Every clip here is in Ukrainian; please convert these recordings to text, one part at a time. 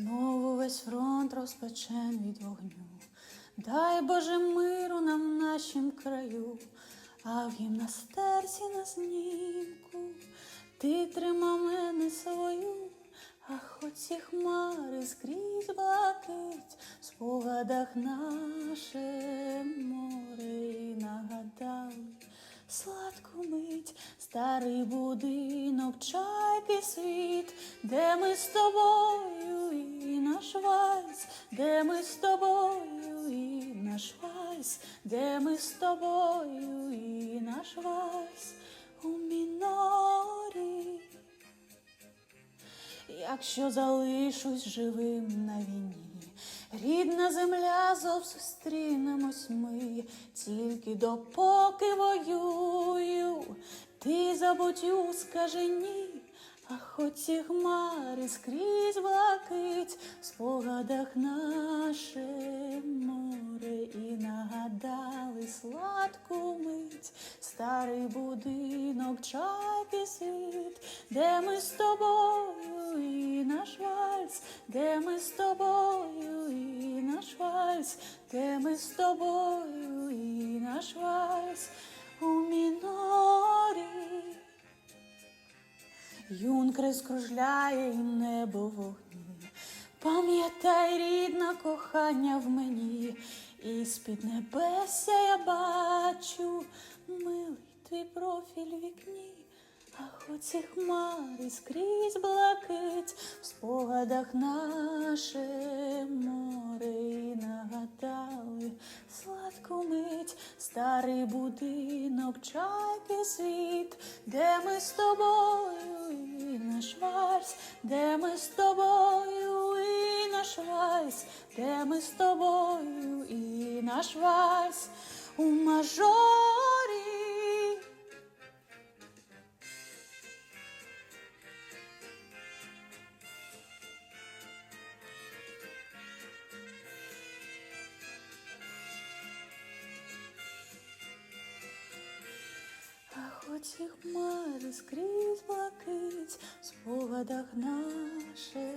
Знову весь фронт розпечен від вогню. Дай Боже миру нам в нашім краю, а в гімнастерці на знімку ти трима мене свою, а хоч ці хмари скрізь блакить, в спогадах наше море і нагадали. Сладку мить, старий будинок, чайки світ, де ми з тобою і наш вальс, де ми з тобою і наш вальс, де ми з тобою і наш вальс у мінорі. Якщо залишусь живим на війні, рідна земля зов зустрінемось ми, тільки допоки воюю, ти забутю, скажи ні, а хоч ці хмари скрізь блакить, в спогадах наше море і нагадали сладку мить, старий будинок, чайки світ, де ми з тобою і наш вальс, де ми з тобою і наш вальс, де ми з тобою і наш вальс? У мінорі. Юнкри скружляє і небо вогні. Пам'ятай, рідна кохання в мені, і з-під небеся я бачу, милий твій профіль вікні, а хоч ці хмари скрізь блакить, в спогадах наше море. І нагадали сладку мить, старий будинок, чайки світ, де ми з тобою і наш вальс, де ми з тобою і наш вальс, де ми з тобою і наш вальс А хмари скрізь блакить, в спогадах наше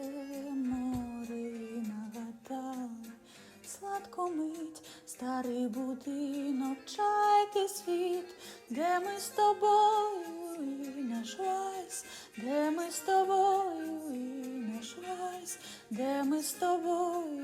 море нагадали. Сладко мить, старий будинок, чайки світ, де ми з тобою і наш вальс, де ми з тобою і наш вальс, де ми з тобою